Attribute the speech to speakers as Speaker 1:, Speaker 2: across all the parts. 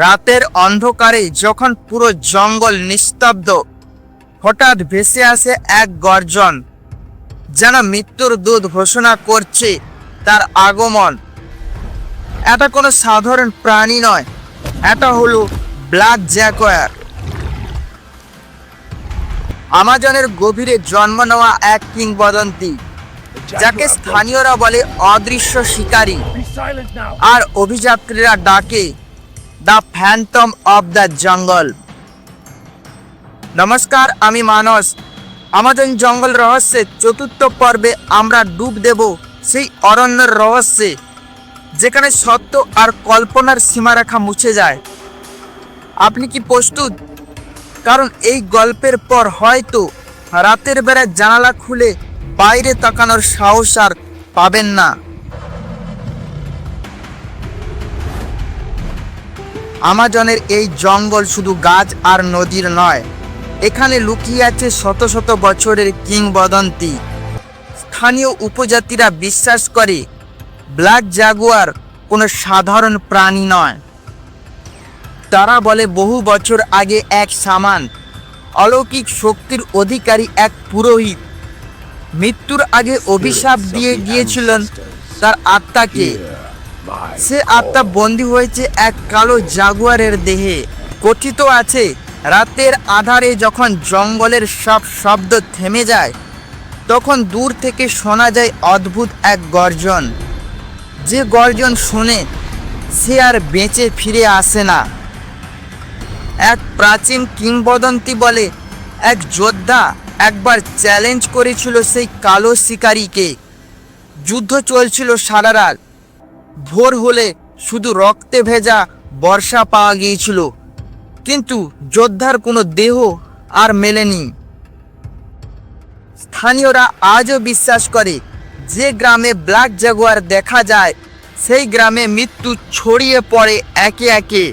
Speaker 1: রাতের অন্ধকারে যখন পুরো জঙ্গল নিস্তব্ধ হঠাৎ ভেসে আসে এক গর্জন যেন মৃত্যুর দুধ ঘোষণা করছে তার আগমন। এটা কোনো সাধারণ প্রাণী নয় এটা হলো ব্ল্যাক জ্যাকোয়ার। আমাজনের গভীরে জন্ম নেওয়া এক কিংবদন্তি যাকে স্থানীয়রা বলে অদৃশ্য শিকারী. আর অভিযাত্রীরা ডাকে দ্য ফ্যান্টম অব দ্য জঙ্গল। নমস্কার, আমি মানস। আমাজন জঙ্গল রহস্যের চতুর্থ পর্বে আমরা ডুব দেব সেই অরণ্যের রহস্যে, যেখানে সত্য আর কল্পনার সীমারেখা মুছে যায়। আপনি কি প্রস্তুত? কারণ এই গল্পের পর হয়তো রাতের বেলায় জানালা খুলে বাইরে তাকানোর সাহস আর পাবেন না। আমাজনের এই জঙ্গল শুধু গাছ আর নদীর নয় এখানে লুকিয়ে আছে শত শত বছরের কিংবদন্তি। স্থানীয় উপজাতিরা বিশ্বাস করে ব্ল্যাক জাগুয়ার কোনো সাধারণ প্রাণী নয়। তারা বলে বহু বছর আগে এক সামান অলৌকিক শক্তির অধিকারী এক পুরোহিত মৃত্যুর আগে অভিশাপ দিয়ে গিয়েছিলেন তার আত্মাকে। সে আত্মা বন্দী হয়েছে এক কালো জাগুয়ারের দেহে। কথিত আছে, রাতের আধারে যখন জঙ্গলের সব শব্দ থেমে যায়, তখন দূর থেকে শোনা যায় অদ্ভুত এক গর্জন। যে গর্জন শুনে সে আর বেঁচে ফিরে আসে না। এক প্রাচীন কিংবদন্তি বলে এক যোদ্ধা একবার চ্যালেঞ্জ করেছিল সেই কালো শিকারীকে। যুদ্ধ চলছিল সারা রাত। ভোর হলে শুধু রক্তে ভেজা বর্ষা পাওয়া গিয়েছিল। কিন্তু যোদ্ধার কোনো দেহ আর মেলেনি। স্থানীয়রা আজও বিশ্বাস করে, যে গ্রামে ব্ল্যাক জাগুয়ার দেখা যায়, সেই গ্রামে মৃত্যু ছড়িয়ে পড়ে একে একে।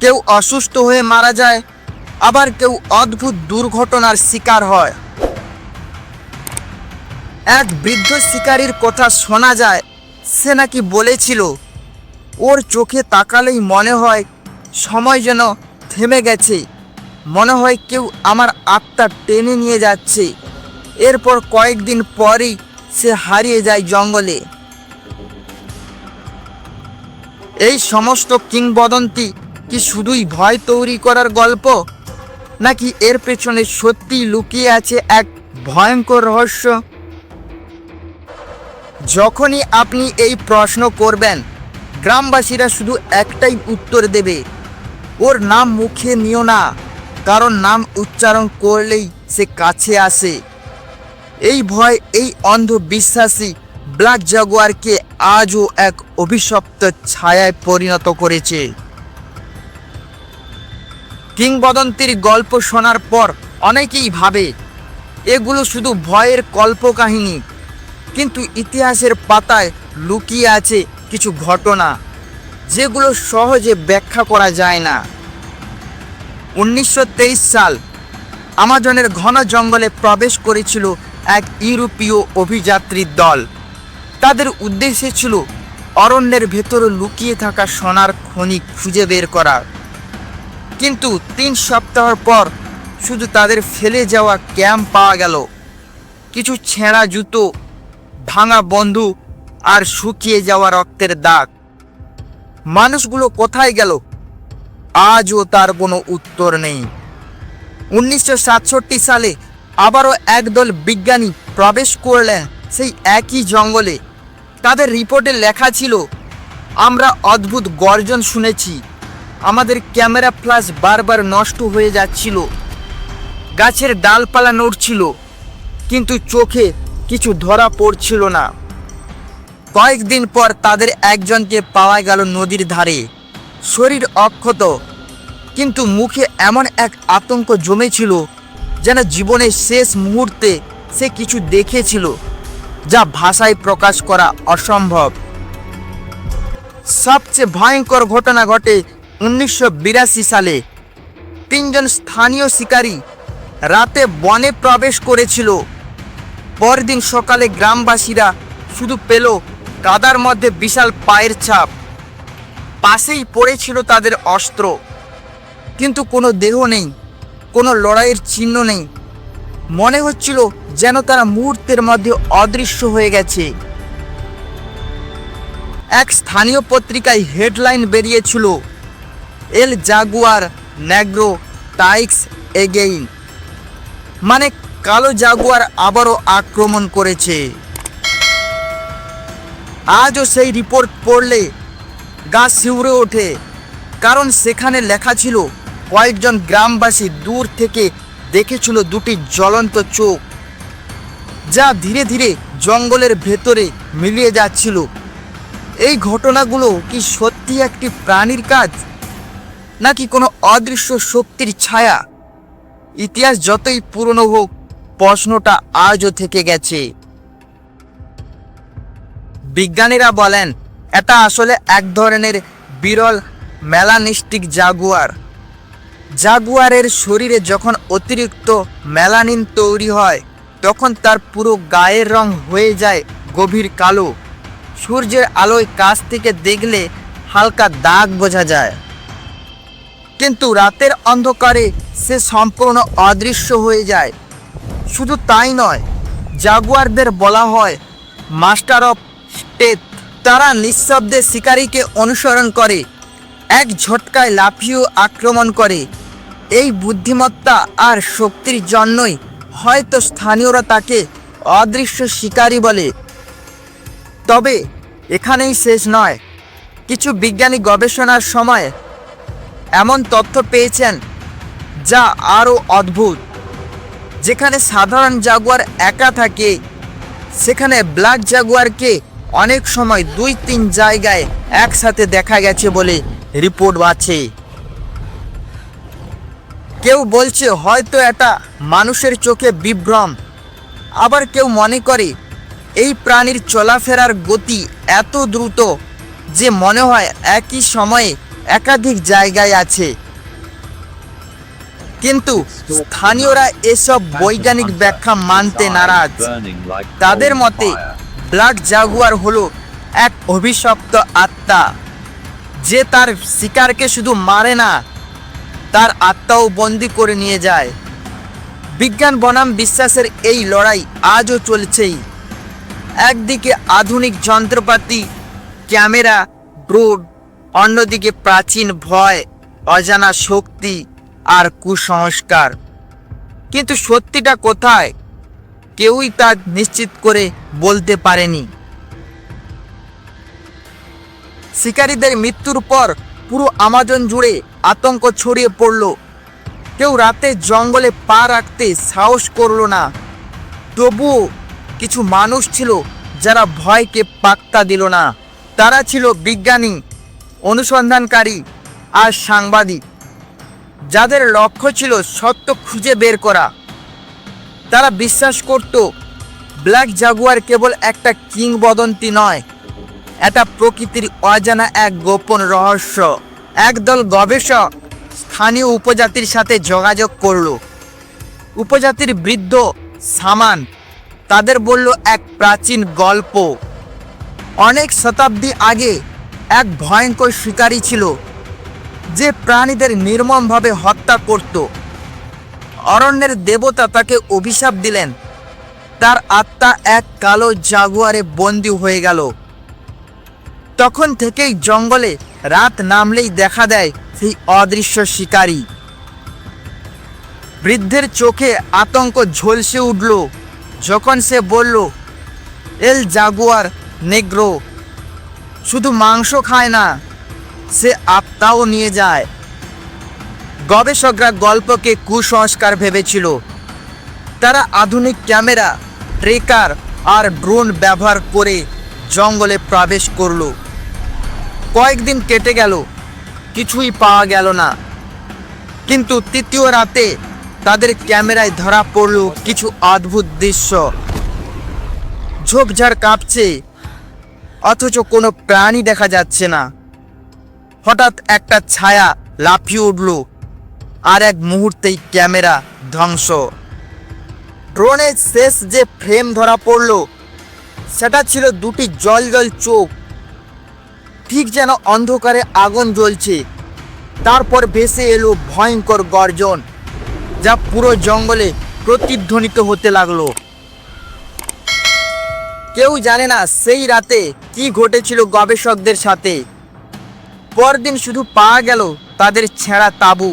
Speaker 1: কেউ অসুস্থ হয়ে মারা যায়, আবার কেউ অদ্ভুত দুর্ঘটনার শিকার হয়। এক বৃদ্ধ শিকারীর কথা শোনা যায় সে নাকি বলেছিল, ওর চোখে তাকালেই মনে হয় সময় যেন থেমে গেছে, মনে হয় কেউ আমার আত্মা টেনে নিয়ে যাচ্ছে। এরপর কয়েকদিন পরেই সে হারিয়ে যায় জঙ্গলে। এই সমস্ত কিংবদন্তি কি শুধুই ভয় তৈরি করার গল্প? নাকি এর পেছনে সত্যি লুকিয়ে আছে এক ভয়ঙ্কর রহস্য? যখনই আপনি এই প্রশ্ন করবেন, গ্রামবাসীরা শুধু একটাই উত্তর দেবে, ওর নাম মুখে নিও না, কারণ নাম উচ্চারণ করলেই সে কাছে আসে। এই ভয়, এই অন্ধবিশ্বাসী ব্ল্যাক জাগুয়ারকে আজও এক অভিশপ্ত ছায়ায় পরিণত করেছে। কিংবদন্তির গল্প শোনার পর অনেকেই ভাবে, এগুলো শুধু ভয়ের কল্পকাহিনী কিন্তু ইতিহাসের পাতায় লুকিয়ে আছে কিছু ঘটনা, যেগুলো সহজে ব্যাখ্যা করা যায় না। উনিশশো তেইশ সাল আমাজনের ঘন জঙ্গলে প্রবেশ করেছিল এক ইউরোপীয় অভিযাত্রীর দল। তাদের উদ্দেশ্য ছিল অরণ্যের ভেতরে লুকিয়ে থাকা সোনার খনি খুঁজে বের করা। কিন্তু তিন সপ্তাহ পর শুধু তাদের ফেলে যাওয়া ক্যাম্প পাওয়া গেল। কিছু ছেঁড়া জুতো ভাঙা বন্ধু আর শুকিয়ে যাওয়া রক্তের দাগ। মানুষগুলো কোথায় গেল? আজও তার কোনো উত্তর নেই। উনিশশো সাতষট্টি সালে আবারও একদল বিজ্ঞানী প্রবেশ করলেন সেই একই জঙ্গলে। তাদের রিপোর্টে লেখা ছিল, আমরা অদ্ভুত গর্জন শুনেছি। আমাদের ক্যামেরা ফ্ল্যাশ বারবার নষ্ট হয়ে যাচ্ছিল। গাছের ডালপালা নড়ছিল, কিন্তু চোখে কিছু ধরা পড়ছিল না। কয়েকদিন পর তাদের একজনকে পাওয়া গেল নদীর ধারে। শরীর অক্ষত, কিন্তু মুখে এমন এক আতঙ্ক জমেছিল যেন জীবনের শেষ মুহূর্তে সে কিছু দেখেছিল যা ভাষায় প্রকাশ করা অসম্ভব। সবচেয়ে ভয়ঙ্কর ঘটনা ঘটে উনিশশো বিরাশি সালে। তিনজন স্থানীয় শিকারী রাতে বনে প্রবেশ করেছিল। পরদিন সকালে গ্রামবাসীরা শুধু পেল কাদার মধ্যে বিশাল পায়ের ছাপ। পাশেই পড়েছিল তাদের অস্ত্র। কিন্তু কোনো দেহ নেই, কোনো লড়াইয়ের চিহ্ন নেই। মনে হচ্ছিল যেন তারা মুহূর্তের মধ্যে অদৃশ্য হয়ে গেছে। এক স্থানীয় পত্রিকায় হেডলাইন বেরিয়েছিল, এল জাগুয়ার ন্যাগ্রো টাইক্স এগেইন। মানে কালো জাগুয়ার আবারও আক্রমণ করেছে। আজও সেই রিপোর্ট পড়লে গা শিউরে ওঠে, কারণ সেখানে লেখা ছিল, কয়েকজন গ্রামবাসী দূর থেকে দেখেছিল দুটি জ্বলন্ত চোখ, যা ধীরে ধীরে জঙ্গলের ভেতরে মিলিয়ে যাচ্ছিল। এই ঘটনাগুলো কি সত্যি একটি প্রাণীর কাজ, নাকি কোনো অদৃশ্য শক্তির ছায়া? ইতিহাস যতই পুরনো হোক প্রশ্নটা আজও থেকে গেছে। বিজ্ঞানীরা বলেন, এটা আসলে এক ধরনের বিরল মেলানিস্টিক জাগুয়ার। জাগুয়ারের শরীরে যখন অতিরিক্ত মেলানিন তৈরি হয়, তখন তার পুরো গায়ের রং হয়ে যায় গভীর কালো। সূর্যের আলোয় কাছ থেকে দেখলে হালকা দাগ বোঝা যায়। কিন্তু রাতের অন্ধকারে সে সম্পূর্ণ অদৃশ্য হয়ে যায়। শুধু তাই নয়, জাগুয়ারদের বলা হয় মাস্টার অফ স্টেট। তারা নিঃশব্দে শিকারীকে অনুসরণ করে, এক ঝটকায় লাফিয়ে আক্রমণ করে। এই বুদ্ধিমত্তা আর শক্তির জন্যই হয়তো স্থানীয়রা তাকে অদৃশ্য শিকারী বলে। তবে এখানেই শেষ নয়, কিছু বিজ্ঞানী গবেষণার সময় এমন তথ্য পেয়েছেন যা আরও অদ্ভুত। যেখানে সাধারণ জাগুয়ার একা থাকে, সেখানে ব্ল্যাক জাগুয়ারকে অনেক সময় দুই তিন জায়গায় একসাথে দেখা গেছে বলে রিপোর্ট আছে। কেউ বলছে হয়তো এটা মানুষের চোখে বিভ্রম, আবার কেউ মনে করে এই প্রাণীর চলাফেরার গতি এত দ্রুত যে মনে হয় একই সময়ে একাধিক জায়গায় আছে। কিন্তু স্থানীয়রা এসব বৈজ্ঞানিক ব্যাখ্যা মানতে নারাজ। তাদের মতে ব্ল্যাক জাগুয়ার হলো এক অভিশপ্ত আত্মা। যে তার শিকারকে শুধু মারে না, তার আত্মাও বন্দি করে নিয়ে যায়। বিজ্ঞান বনাম বিশ্বাসের এই লড়াই আজও চলছেই। একদিকে আধুনিক যন্ত্রপাতি, ক্যামেরা, ড্রোন, অন্যদিকে প্রাচীন ভয়, অজানা শক্তি আর কুসংস্কার। কিন্তু সত্যিটা কোথায়? কেউই তা নিশ্চিত করে বলতে পারেনি। শিকারীদের মৃত্যুর পর পুরো আমাজন জুড়ে আতঙ্ক ছড়িয়ে পড়ল। কেউ রাতে জঙ্গলে পা রাখতে সাহস করল না। তবুও কিছু মানুষ ছিল যারা ভয়কে পাক্তা দিল না। তারা ছিল বিজ্ঞানী, অনুসন্ধানকারী আর সাংবাদিক। যাদের লক্ষ্য ছিল সত্য খুঁজে বের করা। তারা বিশ্বাস করত, ব্ল্যাক জাগুয়ার কেবল একটা কিংবদন্তি নয়, এটা প্রকৃতির অজানা এক গোপন রহস্য। একদল গবেষক স্থানীয় উপজাতির সাথে যোগাযোগ করল। উপজাতির বৃদ্ধ সামান তাদের বলল, এক প্রাচীন গল্প। অনেক শতাব্দী আগে এক ভয়ঙ্কর শিকারী ছিল যে প্রাণীদের নির্মমভাবে হত্যা করত। অরণ্যের দেবতা তাকে অভিশাপ দিলেন। তার আত্মা এক কালো জাগুয়ারে বন্দী হয়ে গেল। তখন থেকেই জঙ্গলে রাত নামলেই দেখা দেয় সেই অদৃশ্য শিকারী। বৃদ্ধের চোখে আতঙ্ক ঝলসে উঠল। যখন সে বলল, এল জাগুয়ার নেগ্রো, শুধু মাংস খায় না সে আত্মাও নিয়ে যায়। গবেষকরা গল্পকে কুসংস্কার ভেবেছিল। তারা আধুনিক ক্যামেরা, ট্রেকার আর ড্রোন ব্যবহার করে জঙ্গলে প্রবেশ করল। কয়েকদিন কেটে গেল, কিছুই পাওয়া গেল না। কিন্তু তৃতীয় রাতে তাদের ক্যামেরায় ধরা পড়ল কিছু অদ্ভুত দৃশ্য। ঝোপঝাড় কাঁপছে, অথচ কোনো প্রাণী দেখা যাচ্ছে না। হঠাৎ একটা ছায়া লাফিয়ে উঠল আর এক মুহূর্তেই ক্যামেরা ধ্বংস। ড্রোনের শেষ যে ফ্রেম ধরা পড়ল, সেটা ছিল দুটি জল জল চোখ। ঠিক যেন অন্ধকারে আগুন জ্বলছে। তারপর ভেসে এলো ভয়ঙ্কর গর্জন, যা পুরো জঙ্গলে প্রতিধ্বনিত হতে লাগল। কেউ জানে না সেই রাতে কি ঘটেছিল গবেষকদের সাথে। পরদিন শুধু পাওয়া গেল তাদের ছেঁড়া তাবু,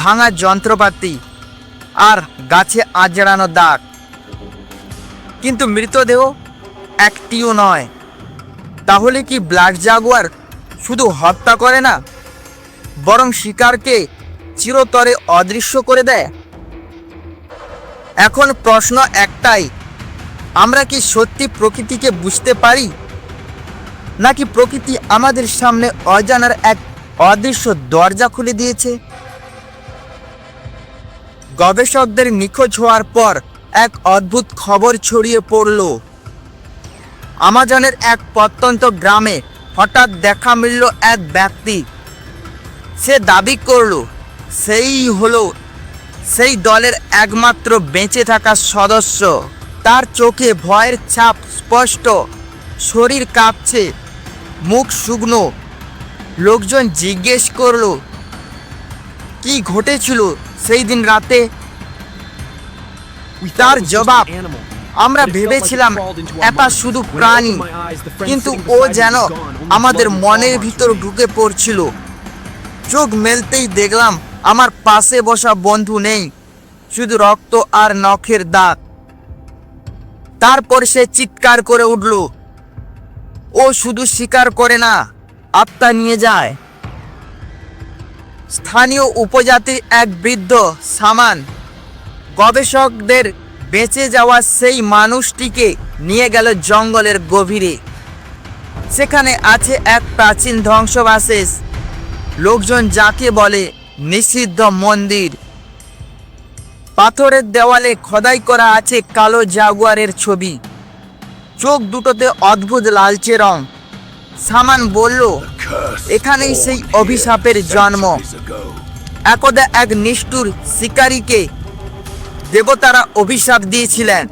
Speaker 1: ভাঙা যন্ত্রপাতি আর গাছে আজড়ানো দাগ। কিন্তু মৃতদেহ একটিও নয়। তাহলে কি ব্ল্যাক জাগুয়ার শুধু হত্যা করে না, বরং শিকারকে চিরতরে অদৃশ্য করে দেয়? এখন প্রশ্ন একটাই, আমরা কি সত্যি প্রকৃতিকে বুঝতে পারি? নাকি প্রকৃতি আমাদের সামনে অজানার এক অদৃশ্য দরজা খুলে দিয়েছে? গবেষকদের নিখোঁজ হওয়ার পর এক অদ্ভুত খবর ছড়িয়ে পড়ল। আমাজনের এক প্রত্যন্ত গ্রামে হঠাৎ দেখা মিলল এক ব্যক্তি। সে দাবি করল, সেই হলো, সেই দলের একমাত্র বেঁচে থাকা সদস্য। তার চোখে ভয়ের ছাপ স্পষ্ট, শরীর কাঁপছে মুখ শুকনো। লোকজন জিজ্ঞেস করল, কি ঘটেছিল সেই দিন রাতে? তার জবাব, আমরা ভেবেছিলাম এটা শুধু প্রাণী, কিন্তু ও যেন আমাদের মনের ভিতর ঢুকে পড়ছিল। চোখ মেলতেই দেখলাম আমার পাশে বসা বন্ধু নেই, শুধু রক্ত আর নখের দাঁত তারপর সে চিৎকার করে উঠল ও শুধু স্বীকার করে না, আত্মা নিয়ে যায়। স্থানীয় উপজাতির এক বৃদ্ধ সামান গবেষকদের বেঁচে যাওয়া সেই মানুষটিকে নিয়ে গেল জঙ্গলের গভীরে। সেখানে আছে এক প্রাচীন ধ্বংসবাশেষ লোকজন যাকে বলে নিষিদ্ধ মন্দির। পাথরের দেওয়ালে খোদাই করা আছে কালো জাগুয়ারের ছবি। চোখ দুটোতে অদ্ভুত লালচে রং। সামান বলল, এখানেই সেই অভিশাপের জন্ম। একদা এক নিষ্ঠুর শিকারীকে দেবতারা অভিশাপ দিয়েছিলেন।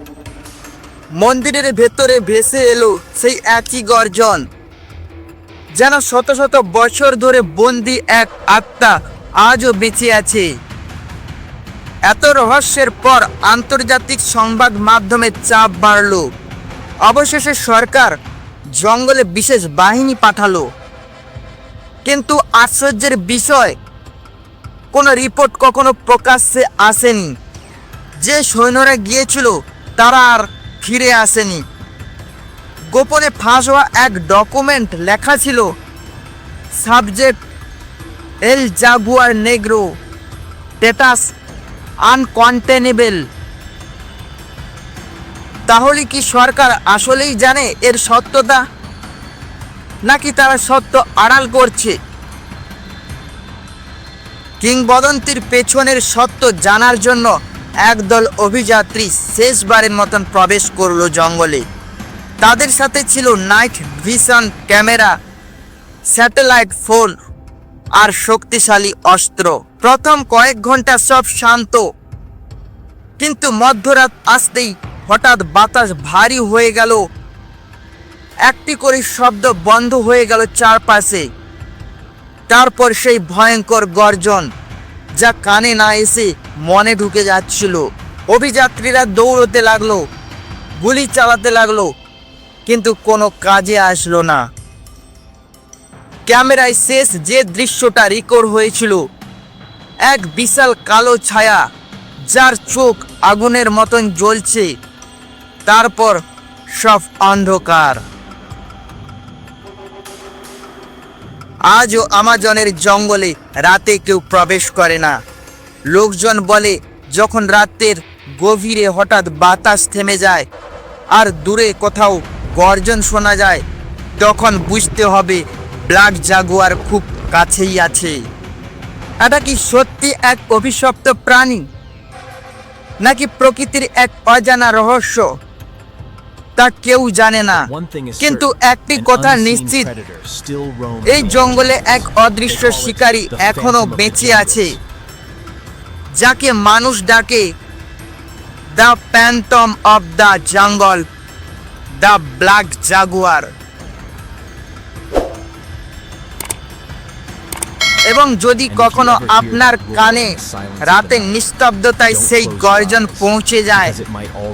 Speaker 1: মন্দিরের ভেতরে ভেসে এলো সেই একই গর্জন। যেন শত শত বছর ধরে বন্দি এক আত্মা আজও বেঁচে আছে। এত রহস্যের পর আন্তর্জাতিক সংবাদ মাধ্যমে চাপ বাড়ল। অবশেষে সরকার জঙ্গলে বিশেষ বাহিনী পাঠালো। কিন্তু আশ্চর্যের বিষয়, কোনো রিপোর্ট কখনো প্রকাশ্যে আসেনি। যে সৈন্যরা গিয়েছিল, তারা আর ফিরে আসেনি। গোপনে ফাঁস হওয়া এক ডকুমেন্ট লেখা ছিল, subject El Jaguar Negro status uncontainable. তাহলে কি সরকার আসলেই জানে এর সত্যতা? নাকি তারা সত্য আড়াল করছে? কিংবদন্তির পেছনের সত্য জানার জন্য একদল অভিযাত্রী শেষবারের মতন প্রবেশ করল জঙ্গলে। তাদের সাথে ছিল night vision camera, satellite phone আর শক্তিশালী অস্ত্র। প্রথম কয়েক ঘণ্টা সব শান্ত। কিন্তু মধ্যরাত আসতেই হঠাৎ বাতাস ভারী হয়ে গেল। একটি করে শব্দ বন্ধ হয়ে গেল চারপাশে। তারপর সেই ভয়ঙ্কর গর্জন, যা কানে না এসে মনে ঢুকে যাচ্ছিল। অভিযাত্রীরা দৌড়তে লাগল, গুলি চালাতে লাগল, কিন্তু কোনো কাজে আসলো না। ক্যামেরায় শেষ যে দৃশ্যটা রেকর্ড হয়েছিল, এক বিশাল কালো ছায়া, যার চোখ আগুনের মতন জ্বলছে। তারপর সব অন্ধকার। আজও আমাজনের জঙ্গলে রাতে কেউ প্রবেশ করে না। লোকজন বলে, যখন রাতের গভীরে হঠাৎ বাতাস থেমে যায় আর দূরে কোথাও গর্জন শোনা যায়, তখন বুঝতে হবে ব্ল্যাক জাগুয়ার খুব কাছেই আছে। এটা কি সত্যি এক অভিশপ্ত প্রাণী? নাকি প্রকৃতির এক অজানা রহস্য? তা কেউ জানে না। কিন্তু একটি কথা নিশ্চিত এই জঙ্গলে এক অদৃশ্য শিকারী এখনও বেঁচে আছে যাকে মানুষ ডাকে the phantom of the jungle the black jaguar এবং যদি কখনো আপনার কানে রাতে নিস্তব্ধতায় সেই গর্জন পৌঁছে যায়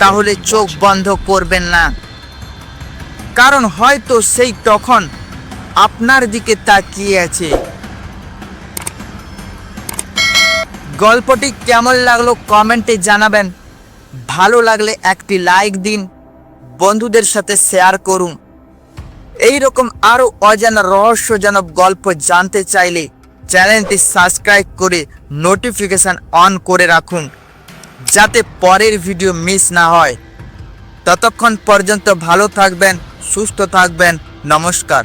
Speaker 1: তাহলে চোখ বন্ধ করবেন না। কারণ হয়তো সেই তখন আপনার দিকে তাকিয়ে আছে। গল্পটি কেমন লাগল কমেন্টে জানাবেন। ভালো লাগলে একটি লাইক দিন বন্ধুদের সাথে শেয়ার করুন। এই রকম আরও অজানা রহস্যজনক গল্প জানতে চাইলে চ্যানেলটি সাবস্ক্রাইব করে নোটিফিকেশান অন করে রাখুন, যাতে পরের ভিডিও মিস না হয়। ততক্ষণ পর্যন্ত ভালো থাকবেন, সুস্থ থাকবেন, নমস্কার।